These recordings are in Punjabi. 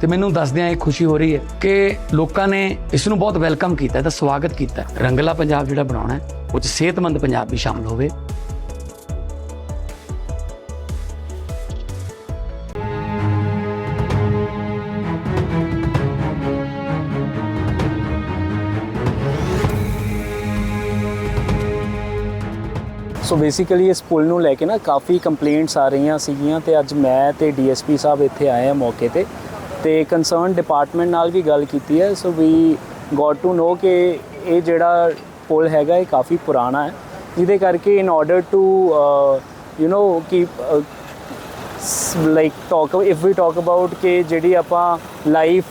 ਤੇ ਮੈਨੂੰ ਦੱਸਦਿਆਂ ਇਹ ਖੁਸ਼ੀ ਹੋ ਰਹੀ ਹੈ ਕਿ ਲੋਕਾਂ ਨੇ ਇਸ ਨੂੰ ਬਹੁਤ ਵੈਲਕਮ ਕੀਤਾ ਹੈ ਸਵਾਗਤ ਕੀਤਾ ਰੰਗਲਾ ਪੰਜਾਬ ਜਿਹੜਾ ਬਣਾਉਣਾ ਹੈ, ਉਹ 'ਚ ਸਿਹਤਮੰਦ ਪੰਜਾਬ ਵੀ ਸ਼ਾਮਲ ਹੋਵੇ। ਸੋ ਬੇਸਿਕਲੀ ਇਸ ਪੁਲ ਨੂੰ ਲੈ ਕੇ ਨਾ ਕਾਫੀ ਕੰਪਲੇਂਟਸ ਆ ਰਹੀਆਂ ਸੀਗੀਆਂ ਤੇ ਅੱਜ ਮੈਂ ਤੇ ਡੀਐਸਪੀ ਸਾਹਿਬ ਇੱਥੇ ਆਏ ਆ ਮੌਕੇ ਤੇ। ਤੇ ਕੰਸਰਨ ਡਿਪਾਰਟਮੈਂਟ ਨਾਲ ਵੀ ਗੱਲ ਕੀਤੀ ਹੈ ਸੋ ਵੀ ਗੋਟ ਟੂ ਨੋ ਕਿ ਇਹ ਜਿਹੜਾ ਪੁਲ ਹੈਗਾ, ਇਹ ਕਾਫੀ ਪੁਰਾਣਾ ਹੈ। ਜਿਹਦੇ ਕਰਕੇ in order to you know ਕਿ like talk if we talk about ਕਿ ਜਿਹੜੀ ਆਪਾਂ ਲਾਈਫ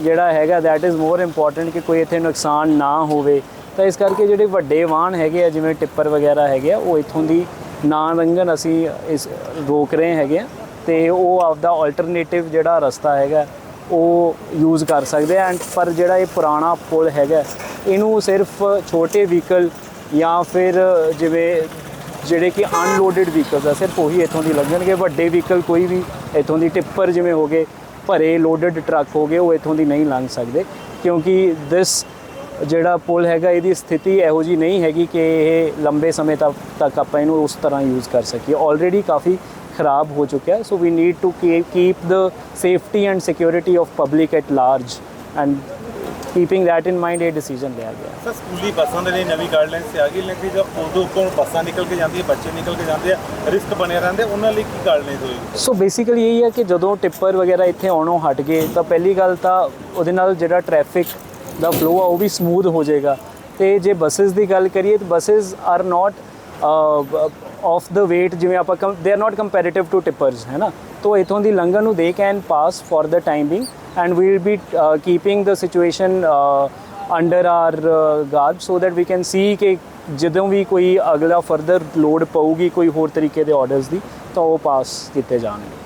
ਜਿਹੜਾ ਹੈਗਾ, that ਇਜ਼ ਮੋਰ ਇੰਪੋਰਟੈਂਟ ਕਿ ਕੋਈ ਇੱਥੇ ਨੁਕਸਾਨ ਨਾ ਹੋਵੇ। ਤਾਂ ਇਸ ਕਰਕੇ ਜਿਹੜੇ ਵੱਡੇ ਵਾਹਨ ਹੈਗੇ ਆ, ਜਿਵੇਂ ਟਿੱਪਰ ਵਗੈਰਾ ਹੈਗੇ ਆ, ਉਹ ਇੱਥੋਂ ਦੀ ਨਾ ਲੰਘਣ ਅਸੀਂ ਇਸ, ਰੋਕ ਰਹੇ ਹੈਗੇ ਆ। ਤੇ ਉਹ ਆਪਦਾ ਆਲਟਰਨੇਟਿਵ ਜਿਹੜਾ ਰਸਤਾ ਹੈਗਾ, ਉਹ ਯੂਜ਼ ਕਰ ਸਕਦੇ ਐਂਡ ਪਰ ਜਿਹੜਾ ਇਹ ਪੁਰਾਣਾ ਪੁਲ ਹੈਗਾ, ਇਹਨੂੰ ਸਿਰਫ ਛੋਟੇ ਵਹੀਕਲ ਜਾਂ ਫਿਰ ਜਿਵੇਂ ਜਿਹੜੇ ਕਿ ਅਨਲੋਡਡ ਵਹੀਕਲਸ ਆ, ਸਿਰਫ ਉਹੀ ਇੱਥੋਂ ਦੀ ਲੰਘਣਗੇ ਵੱਡੇ ਵਹੀਕਲ ਕੋਈ ਵੀ ਇੱਥੋਂ ਦੀ ਟਿੱਪਰ ਜਿਵੇਂ ਹੋ ਗਏ, ਭਰੇ ਲੋਡਡ ਟਰੱਕ ਹੋ ਗਏ, ਉਹ ਇੱਥੋਂ ਦੀ ਨਹੀਂ ਲੰਘ ਸਕਦੇ। ਕਿਉਂਕਿ ਦਿਸ ਜਿਹੜਾ ਪੁਲ ਹੈਗਾ, ਇਹਦੀ ਸਥਿਤੀ ਇਹੋ ਜੀ ਨਹੀਂ ਹੈਗੀ ਕਿ ਇਹ ਲੰਬੇ ਸਮੇਂ ਤੱਕ ਤੱਕ ਆਪਾਂ ਇਹਨੂੰ ਉਸ ਤਰ੍ਹਾਂ ਯੂਜ਼ ਕਰ ਸਕੀਏ। ਆਲਰੇਡੀ ਕਾਫੀ ਖਰਾਬ ਹੋ ਚੁੱਕਿਆ so we need to keep the safety and security of public at large and keeping that in mind ਇਹ ਡਿਸੀਜਨ ਲਿਆ ਗਿਆ। ਸਰ ਸਕੂਲੀ ਬੱਸਾਂ ਦੇ ਲਈ ਨਵੀਂ ਗਾਈਡਲਾਈਨਸ ਆ ਗਈ ਲੇਕਿਨ ਜਦ ਉਦੋਂ ਉੱਪਰ ਬੱਸਾਂ ਨਿਕਲ ਕੇ ਜਾਂਦੀਆਂ ਬੱਚੇ ਨਿਕਲ ਕੇ ਜਾਂਦੇ ਆ ਰਿਸਕ ਬਣਿਆ ਰਹਿੰਦੇ ਉਹਨਾਂ ਲਈ ਕੀ ਗਾਈਡਲਾਈਨਸ ਹੋਏਗੀ? ਸੋ ਬੇਸਿਕਲੀ ਇਹੀ ਹੈ ਕਿ ਜਦੋਂ ਟਿੱਪਰ ਵਗੈਰਾ ਇੱਥੇ ਆਉਣੋਂ ਹਟ ਗਏ ਤਾਂ ਪਹਿਲੀ ਗੱਲ ਤਾਂ ਉਹਦੇ ਨਾਲ ਜਿਹੜਾ ਟ੍ਰੈਫਿਕ ਦਾ ਫਲੋ ਆ ਉਹ ਵੀ ਸਮੂਥ ਹੋ ਜਾਏਗਾ। ਤੇ ਜੇ ਬੱਸਸ ਦੀ ਗੱਲ ਕਰੀਏ ਤਾਂ buses are not of the weight ਜਿਵੇਂ ਆਪਾਂ they are not comparative to tippers ਹੈ ਨਾ? ਤੋ ਇਥੋਂ ਦੀ ਲੰਘਣ ਨੂੰ ਦੇ can pass for the time being and we will be keeping the situation under our guard so that we can see ਕਿ ਜਦੋਂ ਵੀ ਕੋਈ ਅਗਲਾ ਫਰਦਰ ਲੋਡ ਪਊਗੀ ਕੋਈ ਹੋਰ ਤਰੀਕੇ ਦੇ ਆਰਡਰਸ ਦੀ, ਤਾਂ ਉਹ ਪਾਸ ਕੀਤੇ ਜਾਣਗੇ।